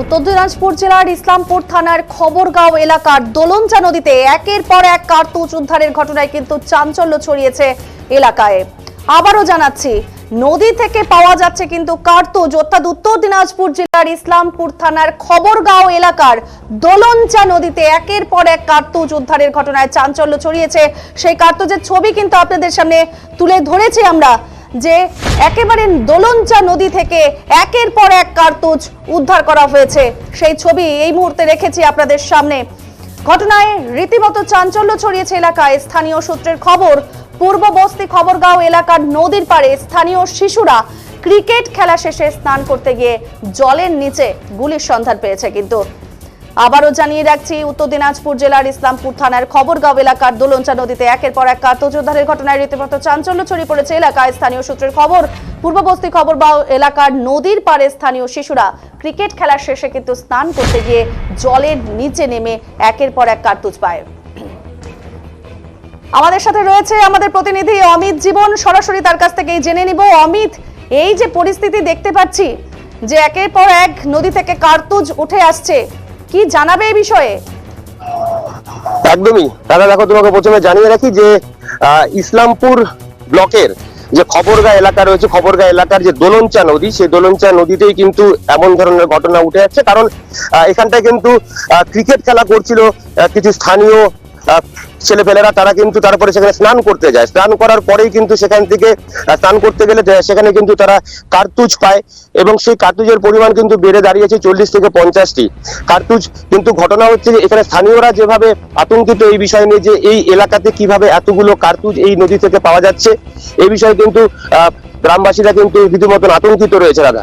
উত্তর দিনাজপুর জেলার ইসলামপুর থানার খবরগাঁও এলাকার দোলঞ্চা নদীতে একের পর এক কার্তুজ উদ্ধারের ঘটনায় কিন্তু চাঞ্চল্য ছড়িয়েছে এলাকায়। আবারও জানাচ্ছি, নদী থেকে পাওয়া যাচ্ছে কিন্তু কার্তুজ, অর্থাৎ উত্তর দিনাজপুর জেলার ইসলামপুর থানার খবরগাঁও এলাকার দোলঞ্চা নদীতে একের পর এক কার্তুজ উদ্ধারের ঘটনায় চাঞ্চল্য ছড়িয়েছে। সেই কার্তুজের ছবি কিন্তু আপনাদের সামনে তুলে ধরেছি আমরা। যে একেবারে দোলঞ্চা নদী থেকে একের পর এক কার্তুজ উদ্ধার করা হয়েছে। সেই ছবি এই মুহূর্তে রেখেছি আপনাদের সামনে। ঘটনায় রীতিমতো চাঞ্চল্য ছড়িয়েছে এলাকায়। স্থানীয় সূত্রের খবর, পূর্ব বস্তি খবরগাঁও এলাকার নদীর পাড়ে স্থানীয় শিশুরা ক্রিকেট খেলা শেষে স্নান করতে গিয়ে জলের নিচে গুলির সন্ধান পেয়েছে কিন্তু আবারও জানিয়ে রাখছি, উত্তর দিনাজপুর জেলার ইসলামপুর থানার খবরগাঁও এলাকার দোলঞ্চা নদীতে একের পর এক কার্তুজ উদ্ধারের ঘটনায় রীতিমতো চাঞ্চল্য ছড়িয়ে পড়েছে এলাকায়। স্থানীয় সূত্রের খবর পূর্ববস্তি খবরগাঁও এলাকার নদীর পাড়ে স্থানীয় শিশুরা ক্রিকেট খেলার শেষে কিন্তু স্নান করতে গিয়ে জলের নিচে নেমে একের পর এক কার্তুজ পায়। আমাদের সাথে রয়েছে আমাদের প্রতিনিধি অমিত জীবন। সরাসরি তার কাছ থেকেই জেনে নিব। অমিত, এই যে পরিস্থিতি দেখতে পাচ্ছি যে একের পর এক নদী থেকে কার্তুজ উঠে আসছে কি জানাবে এই বিষয়ে? একদমই। দাদা, দেখো, তোমাকে প্রথমে জানিয়ে রাখি যে ইসলামপুর ব্লকের যে খবরগা এলাকা রয়েছে, খবরগা এলাকার যে দোলনচা নদী, সেই দোলনচা নদীতেই কিন্তু এমন ধরনের ঘটনা উঠে যাচ্ছে কারণ এখানটায় কিন্তু ক্রিকেট খেলা করছিল কিছু স্থানীয় ছেলেপেলেরা, তারা কিন্তু তারপরে সেখানে স্নান করতে যায়। স্নান করার পরেই কিন্তু সেখান থেকে স্নান করতে গেলে সেখানে কিন্তু তারা কার্তুজ পায় এবং সেই কার্তুজের পরিমাণ কিন্তু বেড়ে দাঁড়িয়েছে চল্লিশ থেকে পঞ্চাশটি। কার্তুজ কিন্তু ঘটনা হচ্ছে যে এখানে স্থানীয়রা যেভাবে আতঙ্কিত এই বিষয় নিয়ে যে এই এলাকাতে কীভাবে এতগুলো কার্তুজ এই নদী থেকে পাওয়া যাচ্ছে এই বিষয়ে কিন্তু গ্রামবাসীরা কিন্তু রীতিমতন আতঙ্কিত রয়েছে, দাদা।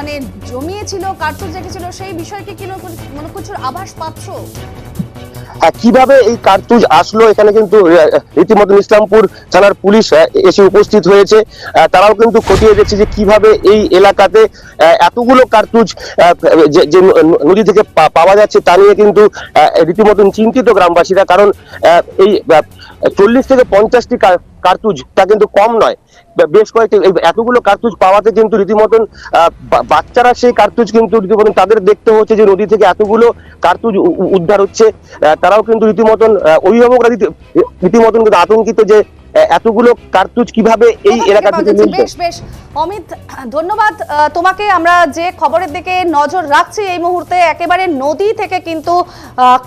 মানে জমিয়েছিল কার্তুজ রেখেছিল সেই বিষয়কে কি মনে কিছুর আভাস পাচ্ছ? হ্যাঁ কীভাবে এই কার্তুজ আসলো? এখানে কিন্তু রীতিমতন ইসলামপুর থানার পুলিশ এসে উপস্থিত হয়েছে। তারাও কিন্তু খতিয়ে দেখছে যে কীভাবে এই এলাকাতে এতগুলো কার্তুজ যে- নদী থেকে পাওয়া যাচ্ছে তা নিয়ে কিন্তু রীতিমতন চিন্তিত গ্রামবাসীরা। কারণ এই চল্লিশ থেকে পঞ্চাশটি কার্তুজ তা কিন্তু কম নয়। বেশ কয়েকটি এতগুলো কার্তুজ পাওয়াতে কিন্তু রীতিমতন বাচ্চারা সেই কার্তুজ কিন্তু রীতিমতন তাদের দেখতে হচ্ছে যে নদী থেকে এতগুলো কার্তুজ উদ্ধার হচ্ছে। তারাও কিন্তু রীতিমতন অভিভাবকরা রীতি- রীতিমতন কিন্তু আতঙ্কিত যে এতগুলো কার্তুজ কীভাবে এই এলাকা থেকে? মিলছে বেশ বেশ। অমিত ধন্যবাদ। তোমাকে আমরা যে খবরের দিকে নজর রাখছি এই মুহূর্তে একেবারে নদী থেকে কিন্তু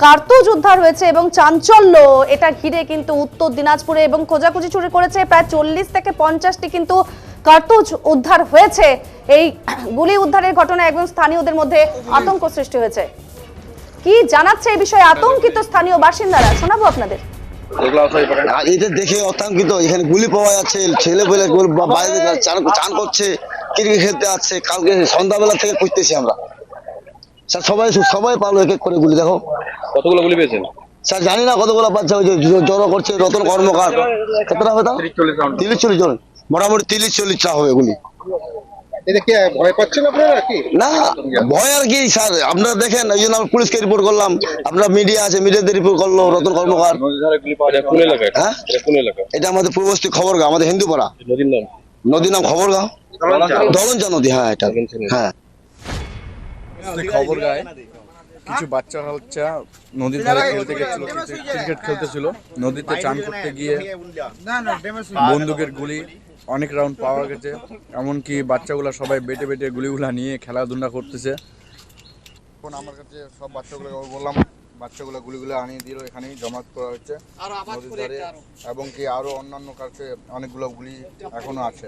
কার্তুজ উদ্ধার হয়েছে এবং চাঞ্চল্য এটা ঘিরে কিন্তু উত্তর দিনাজপুরে এবং খোঁজাখুঁজি চুরি করেছে। প্রায় চল্লিশ থেকে পঞ্চাশটি কিন্তু কার্তুজ উদ্ধার হয়েছে। এই গুলি উদ্ধারের ঘটনায় এবং স্থানীয়দের মধ্যে আতঙ্ক সৃষ্টি হয়েছে। কি জানাচ্ছে এই বিষয়ে আতঙ্কিত স্থানীয় বাসিন্দারা? শোনাবো আপনাদের। এটা দেখে অত্যাঙ্কিত এখানে গুলি পাওয়া যাচ্ছে ছেলে পেলে বাইরে চান করছে ক্রিকেট খেলতে আসছে কালকে সন্ধ্যাবেলা থেকে খুঁজতেছি আমরা। স্যার সবাই সবাই পালো এক এক করে গুলি দেখো। কতগুলো গুলি পেয়েছেন? স্যার জানি না কতগুলো পাচ্ছে ওই যে জড়ো করছে রতন কর্মকার। কতটা হবে তা তিরিশ চল্লিশ জন। মোটামুটি তিরিশ চল্লিশটা হবে গুলি। এতে কি ভয় পাচ্ছেন আপনারা কি? না ভয় আর কি স্যার। আপনারা দেখেন এই জন্য পুলিশকে রিপোর্ট করলাম। আপনারা মিডিয়া আছে মিডিয়াতে রিপোর্ট করল রতন কর্মকার। নদীর ধারে এটা? হ্যাঁ? এটা কোন এলাকা এটা আমাদের পূর্বস্থী খবর গাঁ আমাদের হিন্দুপাড়া। নদীর নাম? খবর গাঁও দলঞ্চা। নদী হ্যাঁ এটা। হ্যাঁ। খবর গায়ে কিছু বাচ্চারা হচ্ছে নদীর ধারে খেলতে গেছিল ক্রিকেট খেলতেছিল। নদীতে চান করতে গিয়ে বন্দুকের গুলি অনেক রাউন্ড পাওয়া গেছে এমনকি বাচ্চাগুলো সবাই বেটে বেটে গুলিগুলা নিয়ে খেলাধুলা করতেছে এখন আমার কাছে সব বাচ্চাগুলোকে বললাম বাচ্চাগুলো গুলিগুলো আনিয়ে দিল এখানেই জমাত করা হচ্ছে নদীর ধারে এবং কি আরও অন্যান্য কাছে অনেকগুলো গুলি এখনও আছে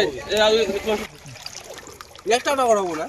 ওই- একটা করা বলে।